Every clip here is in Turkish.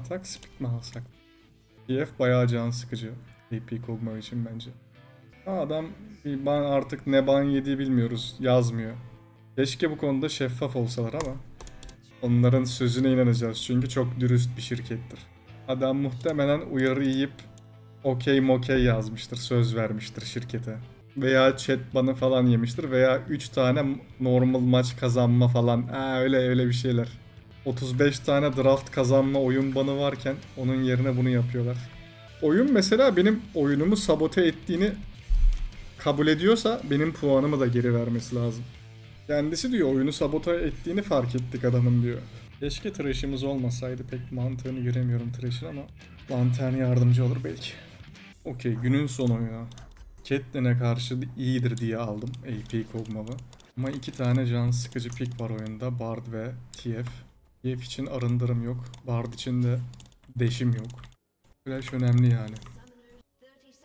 Atak speed mi alsak? PF bayağı can sıkıcı. AP Kog'Maw için bence. Adam ban artık ne ban yediği bilmiyoruz. Yazmıyor. Keşke bu konuda şeffaf olsalar ama onların sözüne inanacağız çünkü çok dürüst bir şirkettir. Adam muhtemelen uyarı yiyip okey mokey yazmıştır, söz vermiştir şirkete. Veya chat banı falan yemiştir veya 3 tane normal maç kazanma falan. Ha, öyle öyle bir şeyler. 35 tane draft kazanma oyun banı varken onun yerine bunu yapıyorlar. Oyun mesela benim oyunumu sabote ettiğini kabul ediyorsa benim puanımı da geri vermesi lazım. Kendisi diyor oyunu sabote ettiğini fark ettik adamın diyor. Keşke Thresh'imiz olmasaydı pek mantığını göremiyorum Thresh'in ama Lantern yardımcı olur belki. Okey günün son oyunu. Catelyn'e karşı iyidir diye aldım AP Kog'Maw'ı. Ama iki tane can sıkıcı pick var oyunda. Bard ve TF. TF için arındırım yok. Bard için de deşim yok. Flash önemli yani.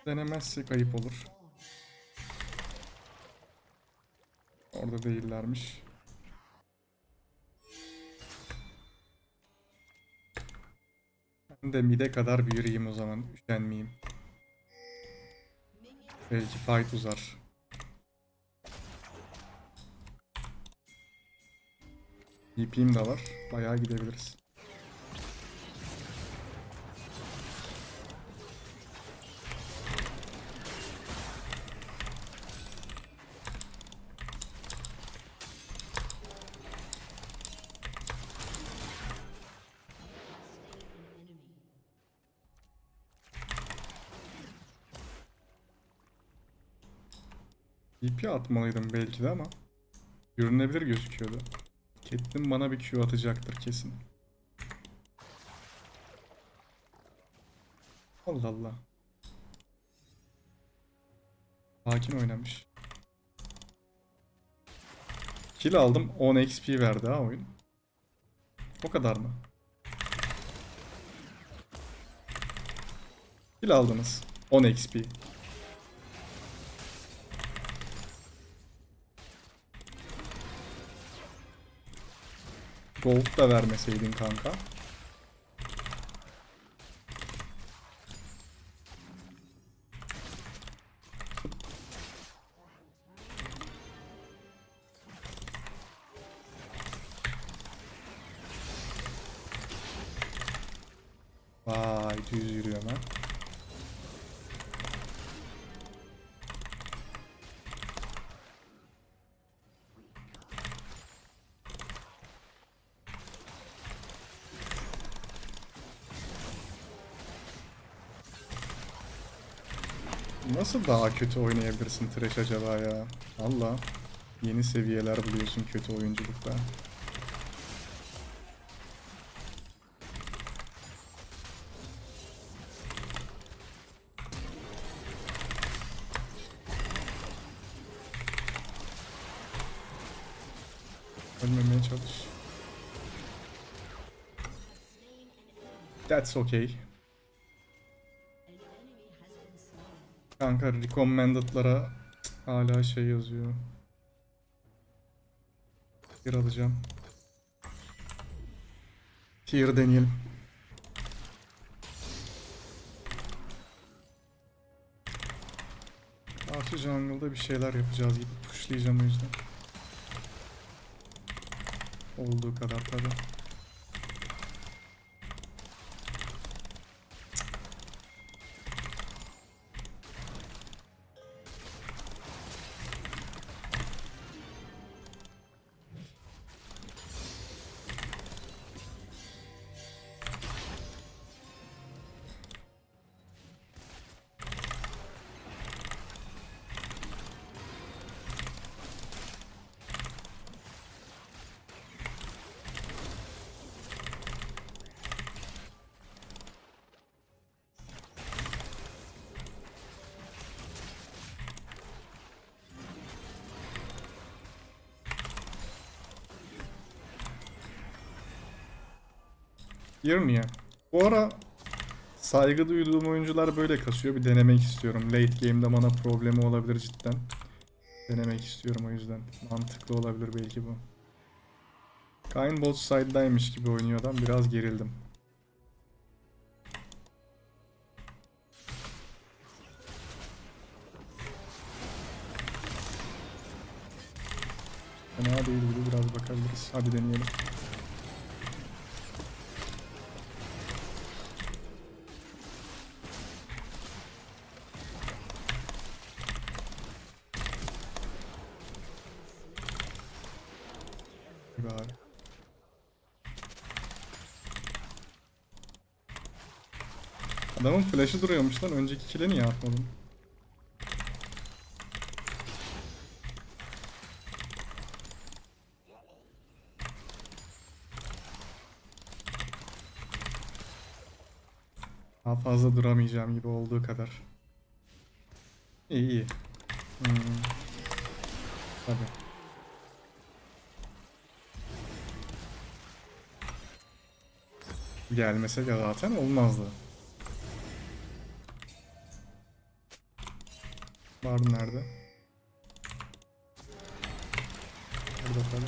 Denemezsek ayıp olur. Orada değillermiş. Ben de mide kadar bir yürüyeyim o zaman. Üşenmeyeyim. Belki fight uzar. TP'm de var. Bayağı gidebiliriz. TP atmalıydım belki de ama görünebilir gözüküyordu. Catelyn bana bir Q atacaktır kesin. Allah Allah. Sakin oynamış. Kill aldım 10 XP verdi ha oyun. O kadar mı? Kill aldınız. 10 XP. Gold da vermeseydin kanka. Vay düz yürüyor lan. Nasıl daha kötü oynayabilirsin Thresh acaba ya? Valla yeni seviyeler buluyorsun kötü oyunculukta. Ölmemeye çalış. That's okay. Kanka recommended'lara hala şey yazıyor. Bir alacağım. Tier deneyelim. Karşı jungle'da bir şeyler yapacağız gibi pushlayacağım o yüzden. Olduğu kadar Diyorum ya. Bu ara saygı duyduğum oyuncular böyle kasıyor. Bir denemek istiyorum. Late game'de bana problemi olabilir cidden. Denemek istiyorum o yüzden. Mantıklı olabilir belki bu. Kayn bot side'daymış gibi oynuyor adam. Biraz gerildim. Fena değil gibi biraz bakabiliriz. Hadi deneyelim. Flash'ı duruyormuş lan. Önceki kile niye atmadın? Daha fazla duramayacağım gibi olduğu kadar. İyi iyi. Hmm. Tabii. Gelmese ya zaten olmazdı. Var nerede? Burada tabii.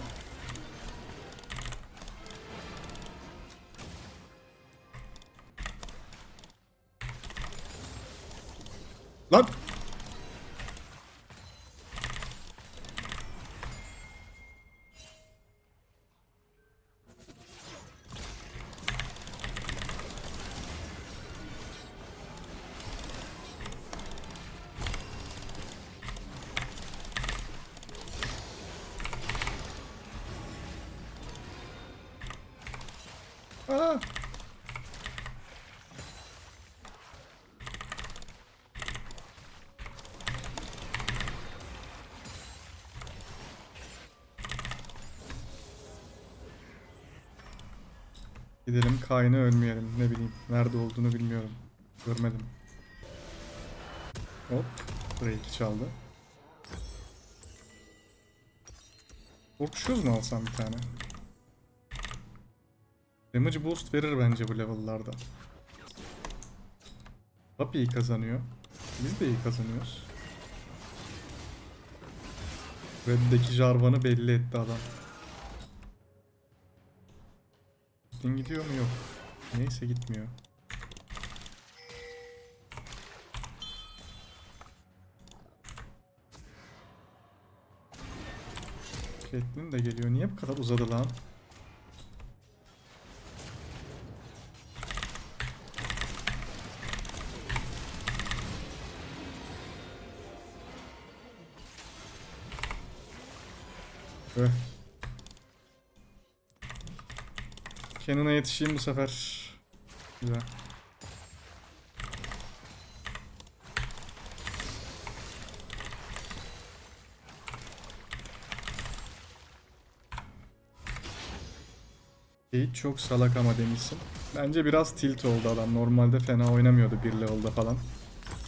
Lan! Gidelim Kayn'a ölmeyelim. Ne bileyim. Nerede olduğunu bilmiyorum. Görmedim. Hop. Break'i çaldı. Korkuşuz mu alsam bir tane? Damage boost verir bence bu level'larda. Top iyi kazanıyor. Biz de iyi kazanıyoruz. Red'deki Jarvan'ı belli etti adam. Gittin gidiyor mu yok. Neyse gitmiyor. Caitlyn de geliyor. Niye bu kadar uzadı lan? Öh. Cannon'a yetişeyim bu sefer. Güzel. Gate çok salak ama demişsin. Bence biraz tilt oldu adam. Normalde fena oynamıyordu bir level'da falan.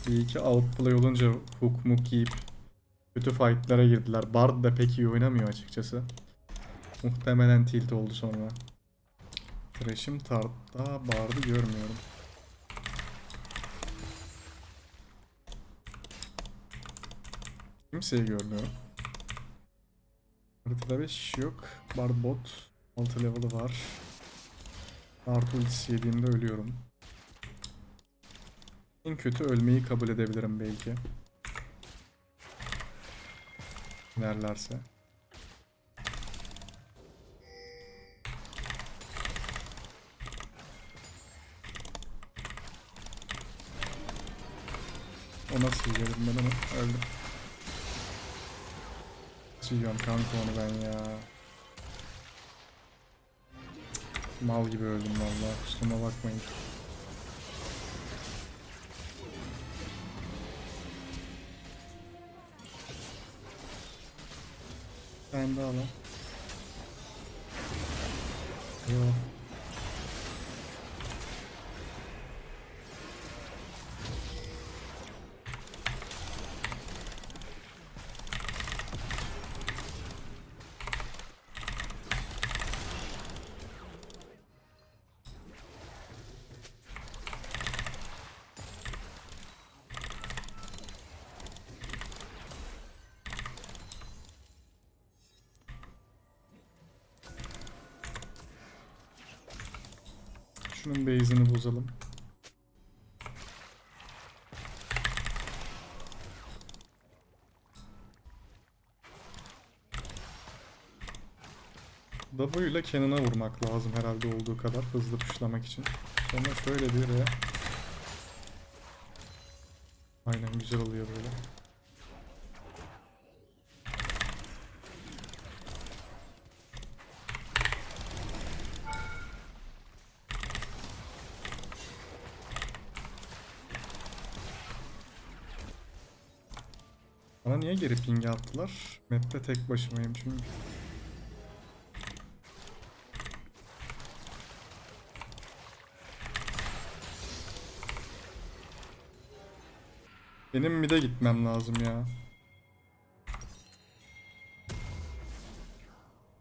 İyi ki outplay olunca hook muk yiyip kötü fight'lara girdiler. Bard da pek iyi oynamıyor açıkçası. Muhtemelen tilt oldu sonra. Thresh'im tartta Bard'ı görmüyorum. Kimseyi görmüyorum. Haritada 5 yok. Bard bot. 6 level'ı var. Artı ultisi yediğimde ölüyorum. En kötü ölmeyi kabul edebilirim belki. İnerlerse. O nasıl yiyorum ben onu? Öldüm. Nasıl yiyorum kanka onu ben ya? Mal gibi öldüm vallahi. Kusuruma bakmayın. Ben de alalım. Yok. Şunun base'ini bozalım. W ile Cannon'a vurmak lazım herhalde olduğu kadar hızlı puşlamak için. Sonra şöyle bir re. Aynen güzel oluyor böyle. Bana niye geri ping attılar? Map'te tek başımayım çünkü. Benim mid'e gitmem lazım ya.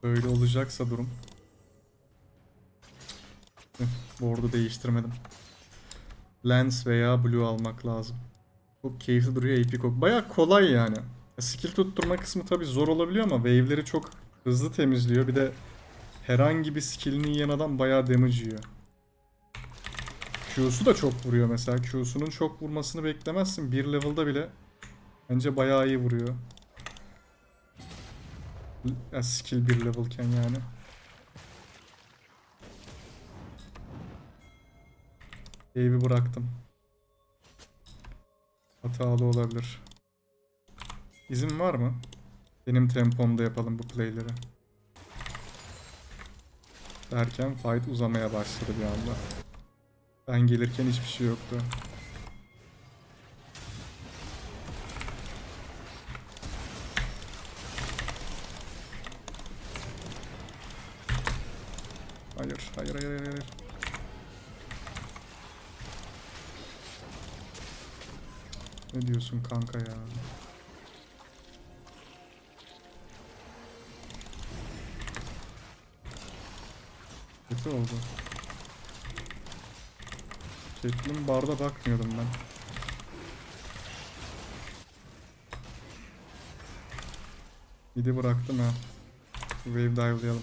Böyle olacaksa durum. Hıh, Board'u değiştirmedim. Lens veya blue almak lazım. Çok keyifli duruyor AP Cook. Baya kolay yani. Ya Skill tutturma kısmı tabi zor olabiliyor ama wave'leri çok hızlı temizliyor. Bir de herhangi bir skill'ini yiyen adam bayağı damage yiyor. Q'su da çok vuruyor mesela. Q'sunun çok vurmasını beklemezsin. Bir level'da bile bence bayağı iyi vuruyor. Ya skill bir level'ken yani. Wave'i bıraktım. Hatalı olabilir. İzin var mı? Benim tempomda yapalım bu playleri. Derken fight uzamaya başladı bir anda. Ben gelirken hiçbir şey yoktu. Ne diyorsun kanka ya? Kötü oldu. Caitlyn barda bakmıyordum ben. Midi bıraktım ha. Wave dive'layalım.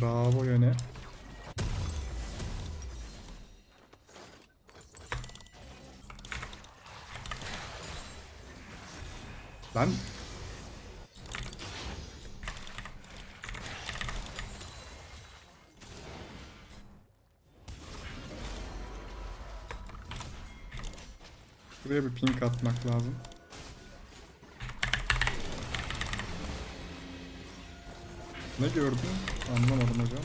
Bravo yöne. Ben Buraya bir pink atmak lazım. Ne gördün? Anlamadım hocam.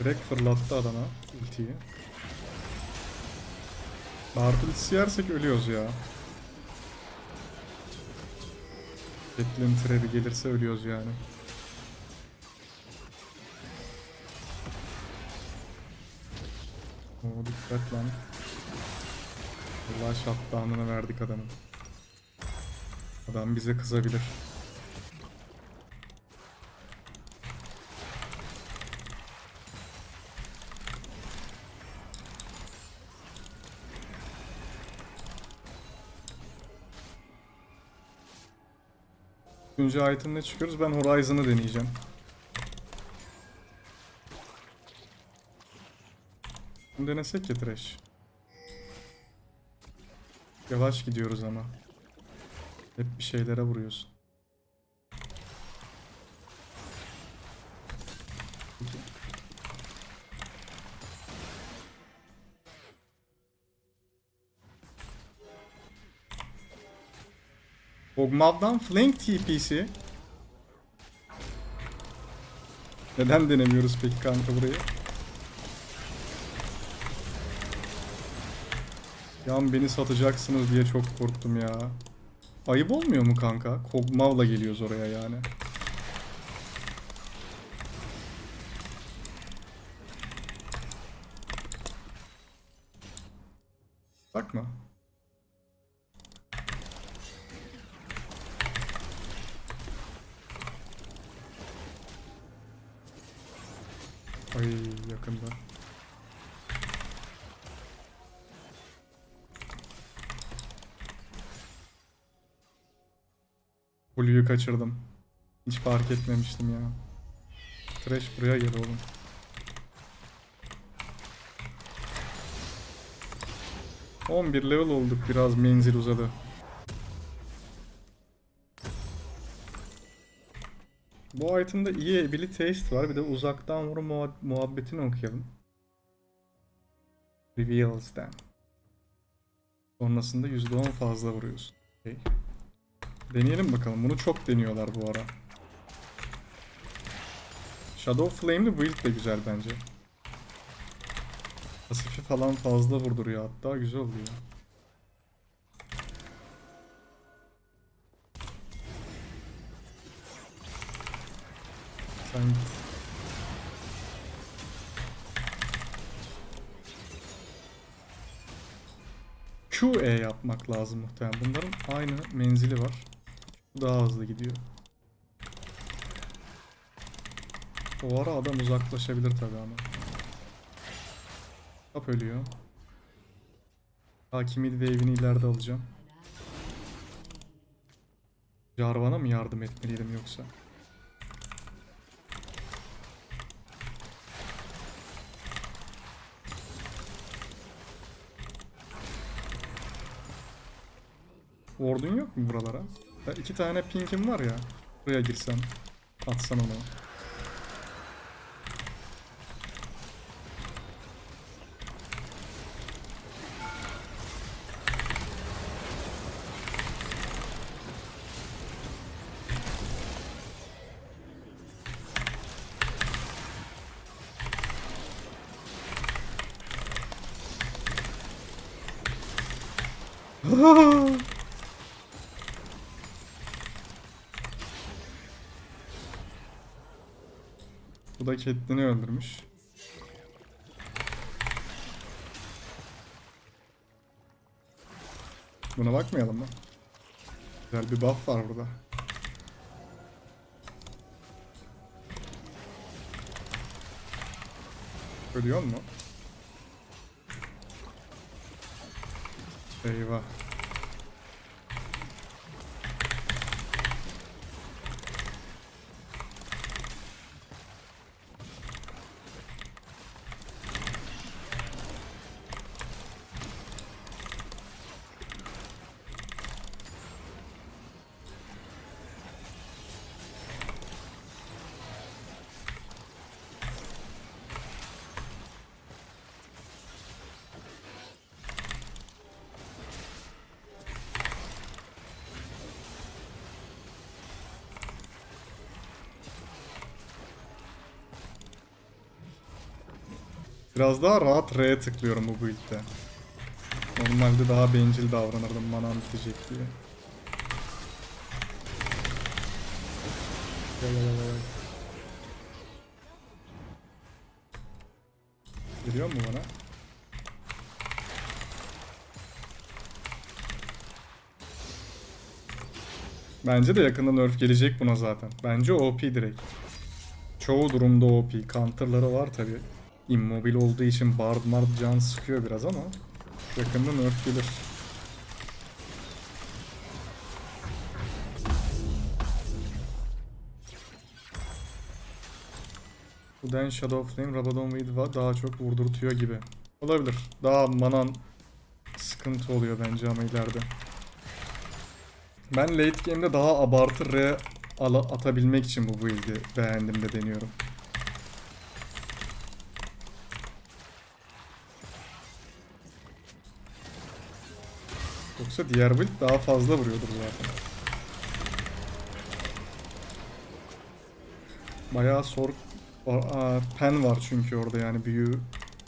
Direkt fırlattı adama ultiyi. Bard ultisi yersek ölüyoruz ya. Caitlyn Trevi gelirse ölüyoruz yani. Oo dikkat lan. Allah shutdown'ını verdik adamın. Adam bize kızabilir. Üçüncü item'le çıkıyoruz. Ben Horizon'ı deneyeceğim. Denesek ya Thresh. Yavaş gidiyoruz ama. Hep bir şeylere vuruyorsun. Peki. Ogmav'dan flank TP'si. Neden denemiyoruz peki kanka burayı? Yan beni satacaksınız diye çok korktum ya. Ayıp olmuyor mu kanka? Kog'Maw'la geliyoruz oraya yani. Bakma. Ay yakında. Blue'yu kaçırdım. Hiç fark etmemiştim ya. Trash buraya gel oğlum. On bir level olduk biraz menzil uzadı. Bu item'da iyi ability taste var. Bir de uzaktan vurma muha- muhabbetini okuyalım. Reveals them. Sonrasında %10 fazla vuruyorsun. Okay. Deneyelim bakalım. Bunu çok deniyorlar bu ara. Shadow Flame'li build de güzel bence. Pasifi falan fazla vurduruyor hatta güzel oluyor. Sen git. QE yapmak lazım muhtemelen. Bunların aynı menzili var. Daha hızlı gidiyor. O ara adam uzaklaşabilir tabi ama. Tap ölüyor. Hakimiyet wave'ini ileride alacağım. Jarvan'a mı yardım etmeliydim yoksa? Ward'un yok mu buralara? Ya iki tane ping'im var ya. Buraya girsem. Atsan onu. Bu Catelyn'i öldürmüş. Buna bakmayalım mı? Güzel bir buff var burada. Ölüyor mu? Eyvah. Biraz daha rahat R'ye tıklıyorum bu build'de. Normalde daha bencil davranırdım manam bitecek diye. Gel gel gel gel. Geliyor mu bana? Bence de yakında nerf gelecek buna zaten. Bence OP direkt. Çoğu durumda OP. Counter'ları var tabi. Immobil olduğu için Bard Mard can sıkıyor biraz ama yakında nerf gelir. Bu den Shadow Flame Rabadon Vidva daha çok vurdurtuyor gibi. Olabilir. Daha manan sıkıntı oluyor bence ama ileride. Ben late game'de daha abartı R ala- atabilmek için bu build'i beğendim de deniyorum. Yoksa diğer build daha fazla vuruyordur zaten. Bayağı sor Aa, pen var çünkü orada yani büyü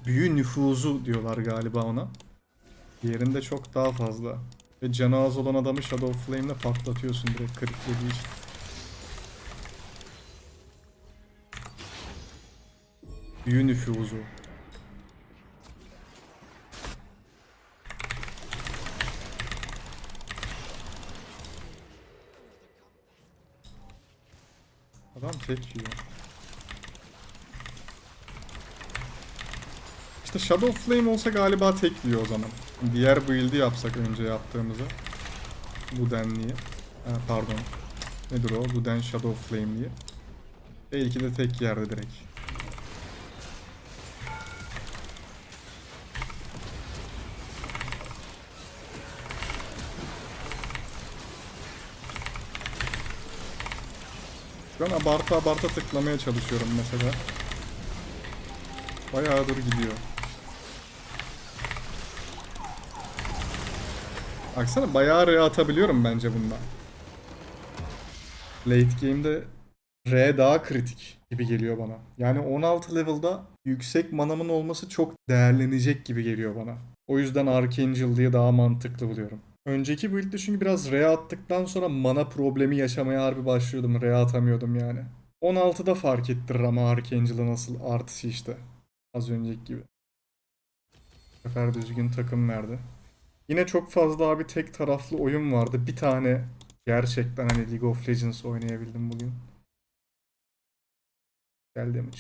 büyü nüfuzu diyorlar galiba ona. Diğerinde çok daha fazla. Ve canı az olan adamı Shadow Flame'le patlatıyorsun direkt crit yediği için. Büyü nüfuzu. tek yiyor. İşte Shadow Flame olsa galiba tek yiyor o zaman. Diğer build'i yapsak önce yaptığımızı. Bu denliği. Ha, pardon. Nedir o? Bu den Shadow Flame diye. Belki de tek yerde direkt. Şu an abartı abartı tıklamaya çalışıyorum mesela. Bayağıdır gidiyor. Baksana bayağı R atabiliyorum bence bunda. Late game'de R daha kritik gibi geliyor bana. Yani 16 level'da yüksek manamın olması çok değerlenecek gibi geliyor bana. O yüzden Archangel diye daha mantıklı buluyorum. Önceki build'de çünkü biraz R attıktan sonra mana problemi yaşamaya harbi başlıyordum. R atamıyordum yani. 16'da fark ettirir ama Archangel'a nasıl artısı işte. Az önceki gibi. Bu sefer düzgün takım verdi. Yine çok fazla abi tek taraflı oyun vardı. Bir tane gerçekten hani League of Legends oynayabildim bugün. Gel damage.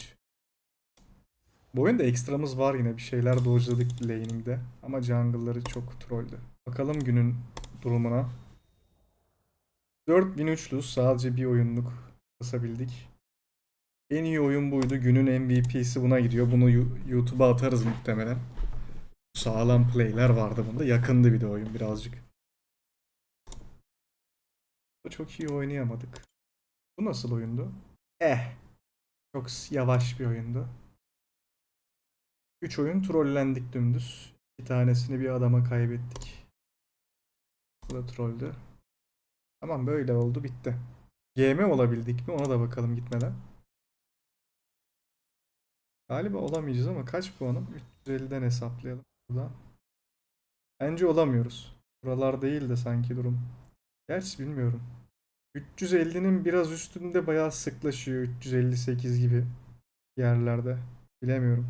Bu oyunda ekstramız var yine. Bir şeyler dodge'ladık laning'de. Ama jungle'ları çok trolldü. Bakalım günün durumuna. 4003'lü sadece bir oyunluk basabildik. En iyi oyun buydu. Günün MVP'si buna gidiyor. Bunu YouTube'a atarız muhtemelen. Sağlam playler vardı bunda. Yakındı bir de oyun birazcık. Çok iyi oynayamadık. Bu nasıl oyundu? Eh. Çok yavaş bir oyundu. 3 oyun trollendik dümdüz. Bir tanesini bir adama kaybettik. Bu da trolldü. Tamam böyle oldu bitti. GM olabildik mi ona da bakalım gitmeden. Galiba olamayacağız ama kaç puanım? 350'den hesaplayalım burada. Bence olamıyoruz. Buralar değil de sanki durum. Gerçi bilmiyorum. 350'nin biraz üstünde bayağı sıklaşıyor. 358 gibi yerlerde. Bilemiyorum.